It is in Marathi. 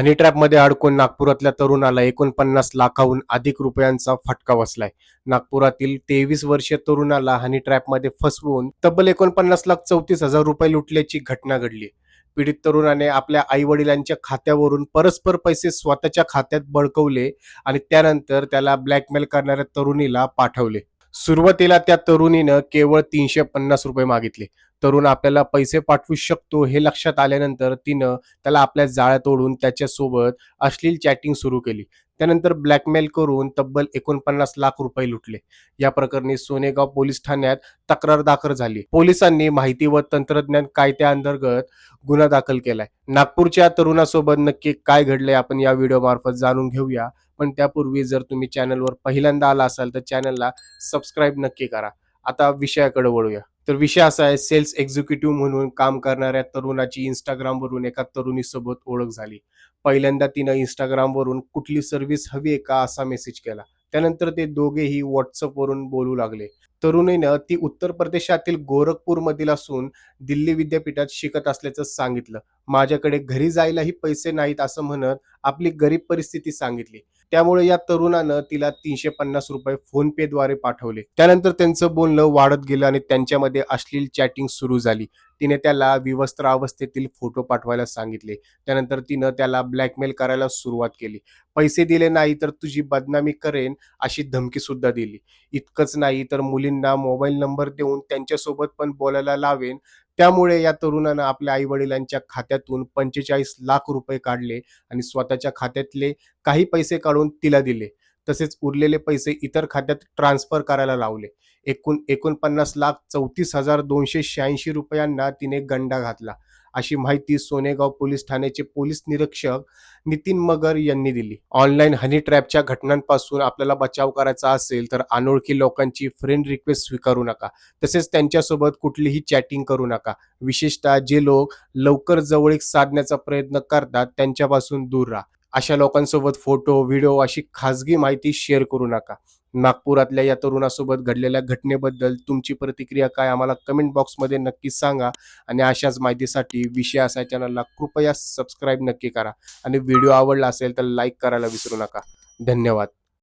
हनी ट्रॅपमध्ये अडकून नागपुरातल्या तरुणाला एकोणपन्नास लाखाहून अधिक रुपयांचा फटका बसलाय. नागपुरातील तेवीस वर्षीय तरुणाला हनी ट्रॅपमध्ये फसवून तब्बल एकोणपन्नास लाख चौतीस हजार रुपये लुटल्याची घटना घडली. पीडित तरुणाने आपल्या आई वडिलांच्या खात्यावरून परस्पर पैसे स्वतःच्या खात्यात बळकवले आणि त्यानंतर त्याला ब्लॅकमेल करणाऱ्या तरुणीला पाठवले. सुरुवातीला त्या तरुणीनं केवळ तीनशे पन्नास रुपये मागितले. तरुण आपल्याला पैसे पाठवू शकतो हे लक्षात आल्यानंतर तिनं त्याला आपल्या जाळ्यात ओढून त्याच्यासोबत अश्लील चॅटिंग सुरू केली. त्यानंतर ब्लॅकमेल करून तब्बल एकोणपन्नास लाख रुपये लुटले. या प्रकरणी सोनेगाव पोलीस ठाण्यात तक्रार दाखल झाली. पोलिसांनी माहिती व तंत्रज्ञान कायद्याअंतर्गत गुन्हा दाखल केलाय. नागपूरच्या तरुणासोबत नक्की काय घडलंय आपण या व्हिडिओ मार्फत जाणून घेऊया. पण त्यापूर्वी जर तुम्ही चॅनलवर पहिल्यांदा आला असाल तर चॅनलला सबस्क्राईब नक्की करा. आता विषयाकडे वळूया. तर विषय असा आहे सेल्स एक्झिक्युटिव्ह म्हणून काम करणाऱ्या तरुणाची इंस्टाग्राम वरून एका तरुणीसोबत ओळख झाली. पहिल्यांदा तिनं इंस्टाग्राम वरून कुठली सर्व्हिस हवी आहे का असा मेसेज केला. त्यानंतर ते दोघेही व्हॉट्सअप वरून बोलू लागले. तरुणीनं ती उत्तर प्रदेशातील गोरखपूरमधील असून दिल्ली विद्यापीठात शिकत असल्याचं सांगितलं. माझ्याकडे घरी जायलाही पैसे नाहीत असं म्हणत आपली गरीब परिस्थिती सांगितली. त्यामुळे या तरुणानं तिला तीनशे पन्नास रुपये फोन पे द्वारे पाठवले. त्यानंतर त्यांचं बोलणं वाढत गेलं आणि त्यांच्यामध्ये अश्लील चॅटिंग सुरू झाली. तिने त्याला विवस्त्र अवस्थेतील फोटो पाठवायला सांगितले. त्यानंतर तिनं त्याला ब्लॅकमेल करायला सुरुवात केली. पैसे दिले नाही तर तुझी बदनामी करेन अशी धमकी सुद्धा दिली. इतकंच नाही तर मुली मुलींना मोबाईल नंबर देऊन त्यांच्यासोबत पण बोलायला लावेन. त्यामुळे या तरुणानं आपल्या आई वडिलांच्या खात्यातून पंचेचाळीस लाख रुपये काढले आणि स्वतःच्या खात्यातले काही पैसे काढून तिला दिले. तसेच उरलेले पैसे इतर खात्यात ट्रान्सफर करायला लावले. एकूण एकोणपन्नास लाख चौतीस हजार दोनशे शहाऐंशी रुपयांना तिने गंडा घातला. अशी माहिती सोनेगाव पोलीस ठाण्याचे पोलीस निरीक्षक नितीन मगर यांनी दिली. ऑनलाईन हनी ट्रॅपच्या घटनांपासून आपल्याला बचाव करायचा असेल तर अनोळखी लोकांची फ्रेंड रिक्वेस्ट स्वीकारू नका. तसेच त्यांच्यासोबत कुठलीही चॅटिंग करू नका. विशेषतः जे लोक लवकर जवळीक साधण्याचा प्रयत्न करतात त्यांच्यापासून दूर राहा. अशा लोकांसोबत फोटो व्हिडिओ अशी खाजगी माहिती शेअर करू नका. नागपुरातल्या या तरुणासोबत घडलेल्या घटनेबद्दल तुमची प्रतिक्रिया काय आम्हाला कमेंट बॉक्समध्ये नक्की सांगा आणि अशाच माहितीसाठी विषय असा चॅनलला कृपया सबस्क्राईब नक्की करा. आणि व्हिडिओ आवडला असेल तर लाईक करायला विसरू नका. धन्यवाद.